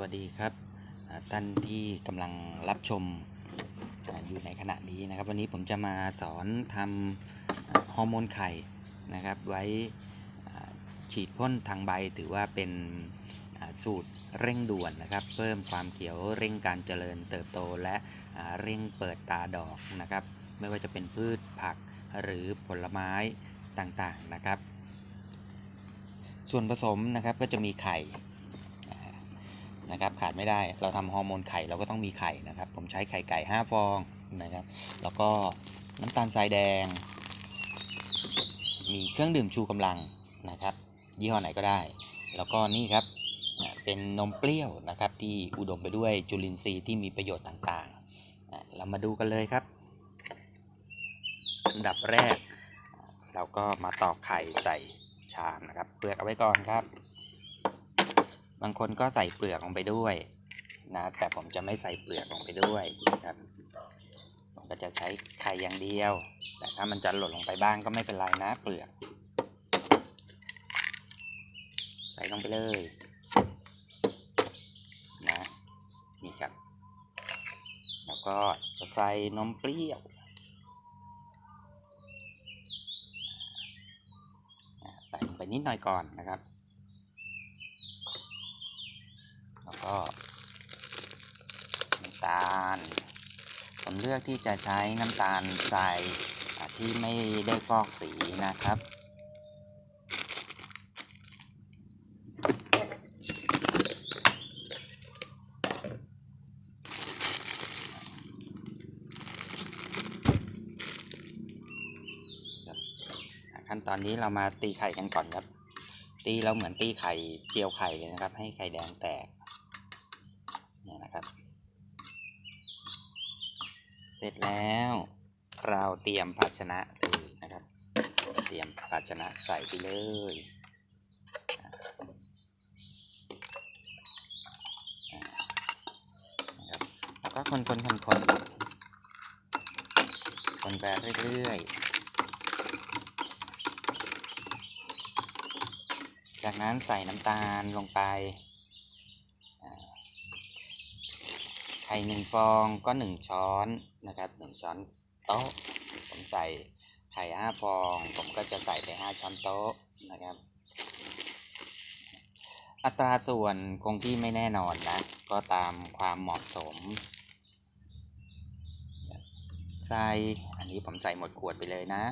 วัสดีครับท่านที่กำลังรับชมอยู่ในขณะนี้นะครับ วันนี้ผมจะมาสอนทำฮอร์โมนไข่นะครับ ไว้ฉีดพ่นทางใบถือว่าเป็นสูตรเร่งด่วนนะครับ เพิ่มความเขียวเร่งการเจริญเติบโตและเร่งเปิดตาดอกนะครับ ไม่ว่าจะเป็นพืชผักหรือผลไม้ต่างๆนะครับ ส่วนผสมนะครับก็จะมีไข่ นะครับขาดไม่ได้เราทำฮอร์โมนไข่เราก็ต้องมีไข่นะครับ ผมใช้ไข่ไก่ 5 ฟองนะครับแล้วก็น้ำตาลทรายแดง มีเครื่องดื่มชูกำลังนะครับยี่ห้อไหนก็ได้ แล้วก็นี่ครับอ่าเป็นนมเปรี้ยวนะครับที่อุดมไปด้วยจุลินทรีย์ที่มีประโยชน์ต่างๆอ่าเรามาดูกันเลยครับอันดับแรก เราก็มาตอกไข่ใส่ชามนะครับเปลือกเอาไว้ก่อนครับ บางคนก็ใส่เปลือกลงไปด้วยนะแต่ผมจะไม่ใส่เปลือกลงไปด้วยนะครับผมก็จะใช้ไข่อย่างเดียว แต่ถ้ามันจะหล่นลงไปบ้างก็ไม่เป็นไรนะเปลือก ใส่ลงไปเลยนะนี่ครับ แล้วก็จะใส่นมเปรี้ยวใส่ลงไปนิดหน่อยก่อนนะครับ แล้วก็น้ำตาล ผมเลือกที่จะใช้น้ำตาลทรายที่ไม่ได้ฟอกสีนะครับขั้นตอนนี้เรามาตีไข่กันก่อนครับ ตีเราเหมือนตีไข่เจียวไข่เลยนะครับ ให้ไข่แดงแตกเนี่ยนะครับ เสร็จแล้วเราเตรียมภาชนะเลยนะครับ เตรียมภาชนะใส่ไปเลยนะครับแล้วก็คนคนคนคนคนไปเรื่อยๆ จากนั้นใส่น้ำตาลลงไปไข่หนึ่งฟองก็หนึ่งช้อนนะครับหนึ่งช้อนโต๊ะผมใส่ไข่ห้าฟอง ผมก็จะใส่ไปห้าช้อนโต๊ะนะครับ อัตราส่วนคงที่ไม่แน่นอนนะ ก็ตามความเหมาะสม ใส่อันนี้ผมใส่หมดขวดไปเลยนะ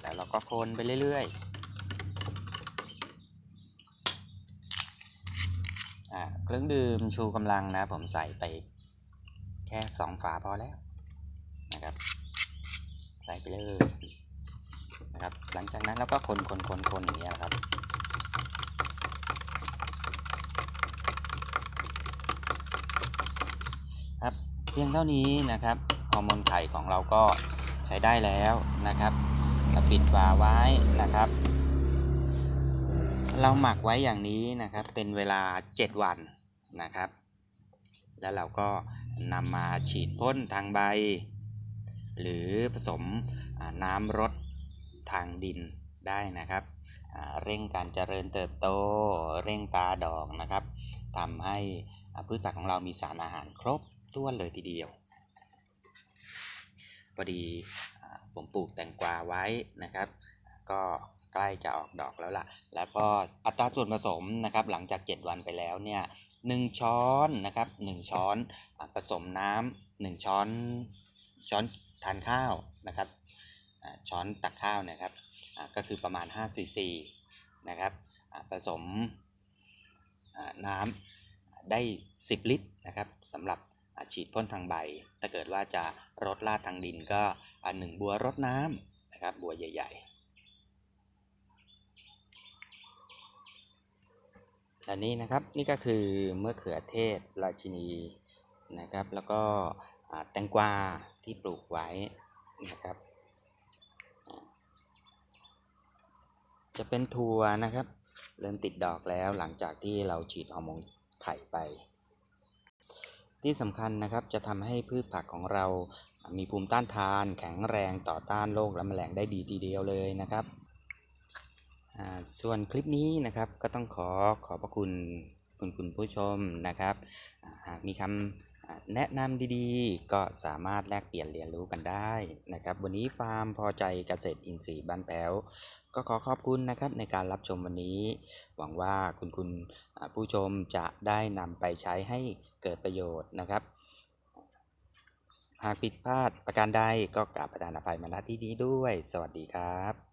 แล้วเราก็คนไปเรื่อยๆ อ่า เครื่องดื่มชูกำลังนะผมใส่ไปแค่สองฝาพอแล้วนะครับ ใส่ไปเลยนะครับ หลังจากนั้นเราก็คนคนคนคนอย่างเงี้ยครับครับเพียงเท่านี้นะครับฮอร์โมนไข่ของเราก็ใช้ได้แล้วนะครับเราปิดฝาไว้นะครับ เราหมักไว้อย่างนี้นะครับเป็นเวลา 7 วันนะครับ แล้วเราก็นำมาฉีดพ่นทางใบ หรือผสมน้ำรดทางดินได้นะครับเร่งการเจริญเติบโต เร่งตาดอกนะครับทำให้พืชผักของเรามีสารอาหารครบถ้วนเลยทีเดียวพอดีผมปลูกแตงกวาไว้นะครับ ก็ ใกล้จะออกดอกแล้วล่ะ แล้วก็อัตราส่วนผสมนะครับหลังจาก 7 วันไปแล้วเนี่ยหนึ่งช้อนนะครับหนึ่งช้อนผสมน้ำหนึ่งช้อนช้อนทานข้าวนะครับช้อนตักข้าวนะครับก็คือประมาณ5ซีซีนะครับผสมน้ำได้ 10 ลิตรนะครับสำหรับฉีดพ่นทางใบ ถ้าเกิดว่าจะรดลาดทางดินก็หนึ่งบัวรดน้ำนะครับบัวใหญ่ ๆ และนี่นะครับนี่ก็คือมะเขือเทศราชินีนะครับ แล้วก็แตงกวาที่ปลูกไว้นะครับ จะเป็นถั่วนะครับ เริ่มติดดอกแล้วหลังจากที่เราฉีดฮอร์โมนไข่ไป ที่สำคัญนะครับจะทำให้พืชผักของเรามีภูมิต้านทาน แข็งแรงต่อต้านโรคและแมลงได้ดีทีเดียวเลยนะครับ ส่วนคลิปนี้นะครับก็ต้องขอขอบพระคุณคุณคุณผู้ชมนะครับ หากมีคำแนะนำดีๆ ก็สามารถแลกเปลี่ยนเรียนรู้กันได้นะครับ วันนี้ฟาร์มพอใจเกษตรอินทรีย์บ้านแพ้วก็ขอขอบคุณนะครับในการรับชมวันนี้ หวังว่าคุณคุณผู้ชมจะได้นำไปใช้ให้เกิดประโยชน์นะครับหากผิดพลาดประการใดก็กราบประทานอภัยมาณที่นี้ด้วย สวัสดีครับ